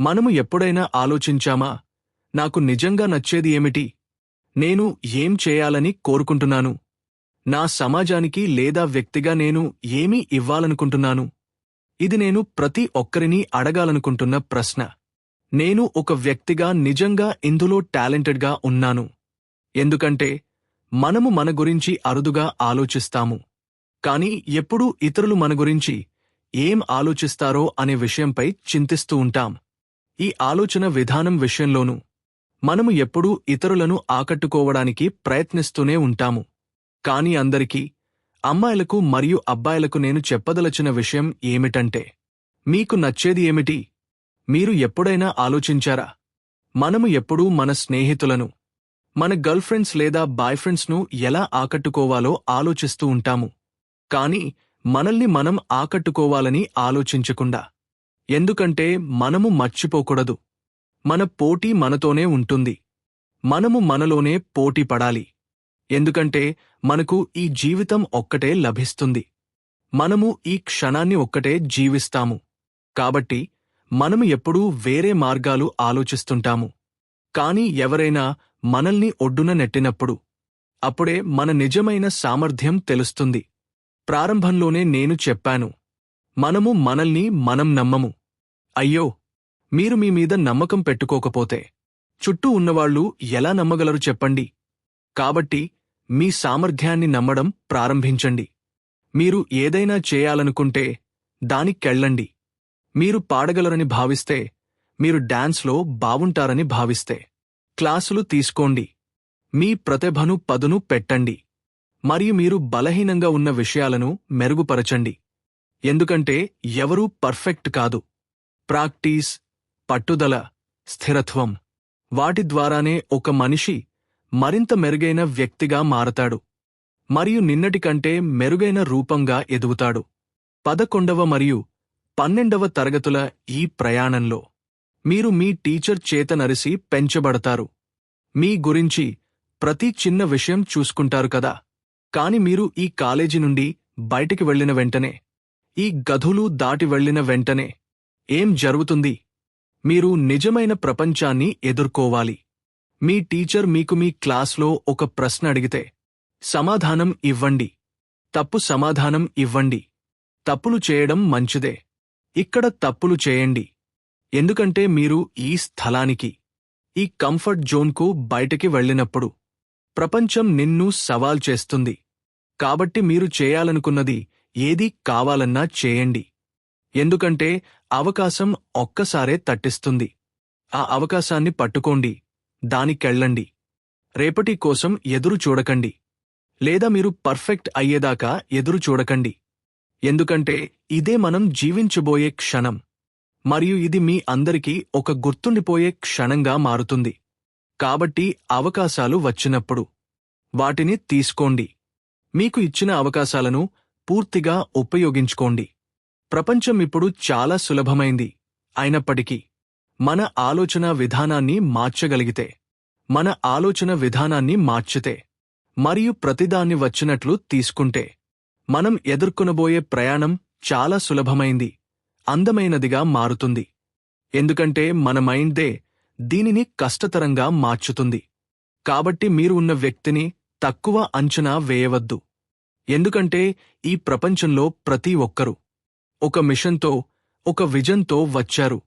మనము ఎప్పుడైనా ఆలోచించామా? నాకు నిజంగా నచ్చేది ఏమిటి? నేను ఏం చేయాలని కోరుకుంటున్నాను? నా సమాజానికి లేదా వ్యక్తిగా నేను ఏమీ ఇవ్వాలనుకుంటున్నాను? ఇది నేను ప్రతి ఒక్కరినీ అడగాలనుకుంటున్న ప్రశ్న. నేను ఒక వ్యక్తిగా నిజంగా ఇందులో టాలెంటెడ్గా ఉన్నాను. ఎందుకంటే మనము మన గురించి అరుదుగా ఆలోచిస్తాము. కాని ఎప్పుడూ ఇతరులు మన గురించి ఏం ఆలోచిస్తారో అనే విషయంపై చింతిస్తూ ఉంటాం. ఈ ఆలోచన విధానం విషయంలోనూ మనము ఎప్పుడూ ఇతరులను ఆకట్టుకోవడానికి ప్రయత్నిస్తూనే ఉంటాము. కాని అందరికీ అమ్మాయిలకు మరియు అబ్బాయిలకు నేను చెప్పదలచిన విషయం ఏమిటంటే మీకు నచ్చేది ఏమిటి? మీరు ఎప్పుడైనా ఆలోచించారా? మనము ఎప్పుడూ మన స్నేహితులను మన గర్ల్ ఫ్రెండ్స్ లేదా బాయ్ ఫ్రెండ్స్ను ఎలా ఆకట్టుకోవాలో ఆలోచిస్తూ ఉంటాము. కాని మనల్ని మనం ఆకట్టుకోవాలని ఆలోచించకుండా ఎందుకంటే మనము మర్చిపోకూడదు. మన పోటీ మనతోనే ఉంటుంది. మనము మనలోనే పోటీ పడాలి. ఎందుకంటే మనకు ఈ జీవితం ఒక్కటే లభిస్తుంది. మనము ఈ క్షణాన్ని ఒక్కటే జీవిస్తాము. కాబట్టి మనము ఎప్పుడూ వేరే మార్గాలు ఆలోచిస్తుంటాము. కాని ఎవరైనా మనల్ని ఒడ్డున నెట్టినప్పుడు అప్పుడే మన నిజమైన సామర్థ్యం తెలుస్తుంది. ప్రారంభంలోనే నేను చెప్పాను. మనము మనల్ని మనం నమ్మము. అయ్యో మీరు మీ మీద నమ్మకం పెట్టుకోకపోతే చుట్టూ ఉన్నవాళ్ళు ఎలా నమ్మగలరు చెప్పండి. కాబట్టి మీ సామర్థ్యాన్ని నమ్మడం ప్రారంభించండి. మీరు ఏదైనా చేయాలనుకుంటే దానికెళ్ళండి మీరు పాడగలరని భావిస్తే మీరు డాన్స్లో బావుంటారని భావిస్తే క్లాసులు తీసుకోండి. మీ ప్రతిభను పదును పెట్టండి. మరియు మీరు బలహీనంగా ఉన్న విషయాలను మెరుగుపరచండి. ఎందుకంటే ఎవరూ పర్ఫెక్ట్ కాదు. ప్రాక్టీస్ పట్టుదల స్థిరత్వం వాటి ద్వారానే ఒక మనిషి మరింత మెరుగైన వ్యక్తిగా మారతాడు మరియు నిన్నటికంటే మెరుగైన రూపంగా ఎదుగుతాడు. పదకొండవ మరియు పన్నెండవ తరగతుల ఈ ప్రయాణంలో మీరు మీ టీచర్ చేత నరిసి పెంచబడతారు. మీ గురించి ప్రతి చిన్న విషయం చూసుకుంటారు కదా. కాని మీరు ఈ కాలేజీ నుండి బయటికి వెళ్ళిన వెంటనే ఈ గధులు దాటి వెళ్ళిన వెంటనే ఏం జరుగుతుంది? మీరు నిజమైన ప్రపంచాన్ని ఎదుర్కోవాలి. మీ టీచర్ మీకు మీ క్లాస్లో ఒక ప్రశ్న అడిగితే సమాధానం ఇవ్వండి. తప్పు సమాధానం ఇవ్వండి. తప్పులు చేయడం మంచిదే. ఇక్కడ తప్పులు చేయండి. ఎందుకంటే మీరు ఈ స్థలానికి ఈ కంఫర్ట్ జోన్కు బయటికి వెళ్ళినప్పుడు ప్రపంచం నిన్ను సవాల్ చేస్తుంది. కాబట్టి మీరు చేయాలనుకున్నది ఏది కావాలన్నా చేయండి. ఎందుకంటే అవకాశం ఒక్కసారే తట్టిస్తుంది. ఆ అవకాశాన్ని పట్టుకోండి. దానికెళ్ళండి. రేపటి కోసం ఎదురు చూడకండి. లేదా మీరు పర్ఫెక్ట్ అయ్యేదాకా ఎదురు చూడకండి. ఎందుకంటే ఇదే మనం జీవించబోయే క్షణం. మరియు ఇది మీ అందరికీ ఒక గుర్తుండిపోయే క్షణంగా మారుతుంది. కాబట్టి అవకాశాలు వచ్చినప్పుడు వాటిని తీసుకోండి. మీకు ఇచ్చిన అవకాశాలను పూర్తిగా ఉపయోగించుకోండి. ప్రపంచం ఇప్పుడు చాలా సులభమైంది. అయినప్పటికీ మన ఆలోచన విధానాన్ని మార్చగలిగితే మన ఆలోచన విధానాన్ని మార్చితే మరియు ప్రతిదాన్ని వచ్చినట్లు తీసుకుంటే మనం ఎదుర్కొనబోయే ప్రయాణం చాలా సులభమైంది అందమైనదిగా మారుతుంది. ఎందుకంటే మన మైండ్దే దీనిని కష్టతరంగా మార్చుతుంది. కాబట్టి మీరు ఉన్న వ్యక్తిని తక్కువ అంచనా వేయవద్దు. ఎందుకంటే ఈ ప్రపంచంలో ప్రతి ఒక్కరూ ఒక మిషన్తో ఒక విజన్తో వచ్చారు.